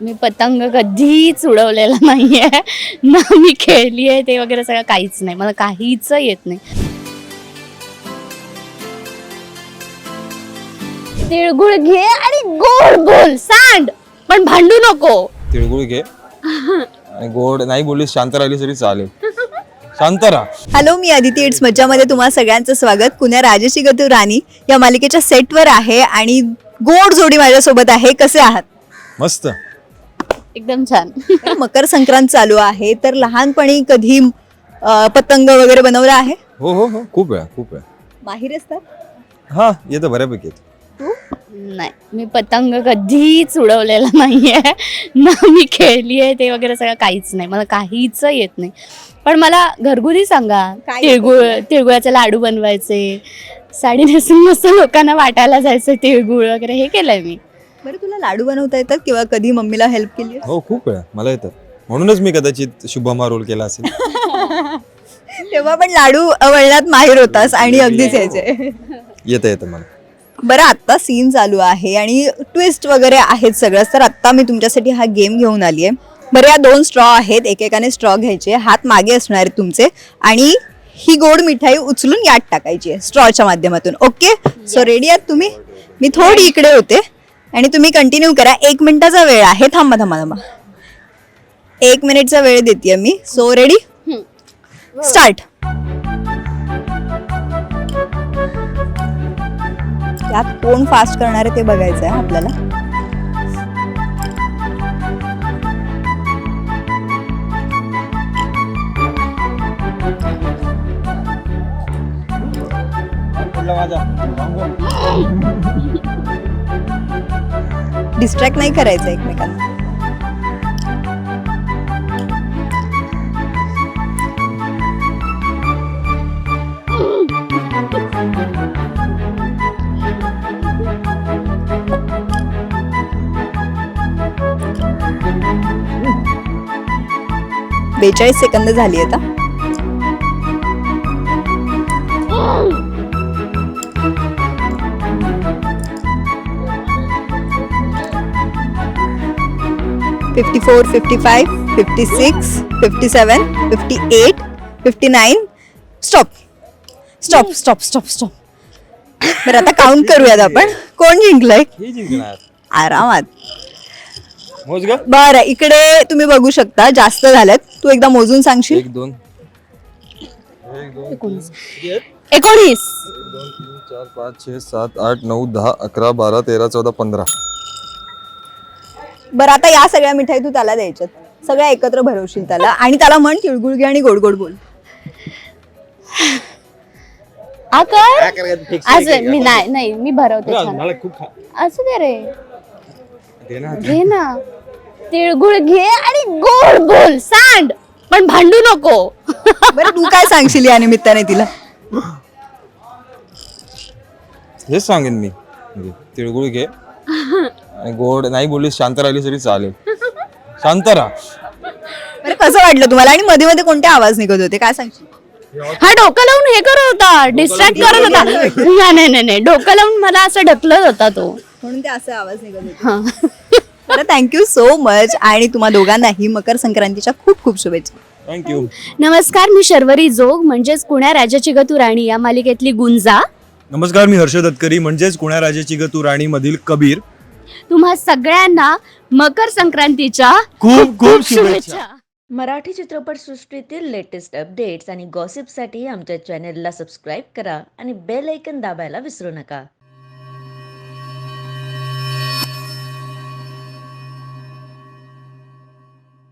मी पतंग कधीच उडवलेला नाहीये. ना मी खेळली आहे ते वगैरे सगळं काहीच नाही. मला काहीच येत नाही. तिळगुळ घे आणि गोड बोल सांड. पण भांडू नको. तिळगुळ घे. आणि गोड नाही बोललीस शांत राहिली तरी चालेल. शांत राहा. हॅलो मी अदिती इट्स मज्जामध्ये तुम्हा सगळ्यांचं स्वागत. कुण्या राजशी गतू राणी या मालिकेच्या सेटवर आहे आणि गोड जोडी माझ्यासोबत आहे. कसे आहात? मस्त. एकदम छान. मकर संक्रांत चालू आहे तर लहानपणी कधी अं, पतंग वगैरे बनवला आहे? हो हो हो. खूप आहे खूप आहे माहीर असतात? हा येतं बऱ्यापैकी येतं. नाही मी पतंग कधीच उडवलेला नाहीये. ना मी खेळली आहे ते वगैरे सगळं काहीच नाही. मला काहीच येत नाही. पण मला घरगुती सांगा काय तिळगुळ तिळगुळाचे लाडू बनवायचे साडी नेसून मस्त लोकांना वाटायला जायचं तिळगुळ वगैरे हे केलंय मी. बरं तुला लाडू बनवता येतात किंवा कधी मम्मीला हेल्प केली आहे? हो खूप आहे मला येतं म्हणूनच मी कदाचित शुभमा रोल केला असेल. तेव्हा पण लाडू वळणात माहीर होतास आणि अगदीच यायचे. येतं येतं मला. बरं आत्ता सीन चालू आहे आणि ट्विस्ट वगैरे आहेत सगळंच. तर आत्ता मी तुमच्यासाठी हा गेम घेऊन आली आहे. बरं या दोन स्ट्रॉ आहेत. एकेकाने स्ट्रॉ घ्यायचे हात मागे असणार आहेत तुमचे. आणि ही गोड मिठाई उचलून यात टाकायची आहे स्ट्रॉच्या माध्यमातून. ओके सो रेडी आहात तुम्ही? मी थोडी इकडे होते. आणि तुम्ही कंटिन्यू करा. एक मिनिटाचा वेळ आहे. थांबा थांबा थांबा. एक मिनिटचा वेळ देते मी. सो रेडी स्टार्ट यात कोण फास्ट करणार आहे ते बघायचं आहे आपल्याला. डिस्ट्रॅक्ट नाही करायचं एकमेकांना. बेचाळीस सेकंद झाली आता. Fifty four fifty five fifty six fifty seven fifty eight fifty nine stop stop stop stop stop बरं आता काउंट करूयात आपण. कोण जिंकलंय? हे जिंकणार. आरामात. मोज ग बरं इकडे तुम्ही बघू शकता जास्त झाल्यात तू एकदा मोजून सांगशील? एक दोन. एक दोन. एकोणीस. दोन तीन चार पाच छे सात आठ नऊ दहा अकरा बारा तेरा चौदा पंधरा. बरं आता या सगळ्या मिठाई तू त्याला द्यायच्यात. सगळ्या एकत्र भरवशील त्याला. आणि त्याला म्हण तिळगुळ घे आणि गोड गोड बोल. आकर? असं मी नाही नाही मी भरवते छान. मला खूप असं दे रे. दे ना. घे ना. तिळगुळ घे आणि गोड बोल. सांड. पण भांडू नको. बरं तू काय सांगशील या निमित्ताने तिला? हेच सांगेन मी. म्हणजे तिळगुळ घे. आणि गोड नाही बोललीस शांत राहिली तरी चालेल. शांत राहा. बरं कसं वाटलं तुम्हाला? आणि मध्ये मध्ये कोणते आवाज निघत होते? काय सांगशील? हा डोकं लावून हे करत होता. डिस्ट्रॅक्ट करत होता. नाही नाही नाही नाही. डोकं लावून मला असं ढकलत होता तो. म्हणून ते असे आवाज निघत होते. हा. बरं थँक्यू सो मच आणि तुम्हा दोघांनाही मकर संक्रांतीच्या खूप खूप शुभेच्छा. थँक्यू नमस्कार मी शर्वरी जोग म्हणजेच कुण्या राजाची गतू राणी या मालिकेतली गुंजा. नमस्कार मी हर्षद अतकरी म्हणजेच कुण्या राजाची गतू राणी मधील कबीर. तुम्हा सगळ्यांना मकर संक्रांतीच्या खूप खूप शुभेच्छा. मराठी चित्रपटसृष्टीतील लेटेस्ट अपडेट्स आणि गॉसिपसाठी आमच्या चॅनेलला सबस्क्राईब करा आणि बेल ऐकन दाबायला विसरू नका.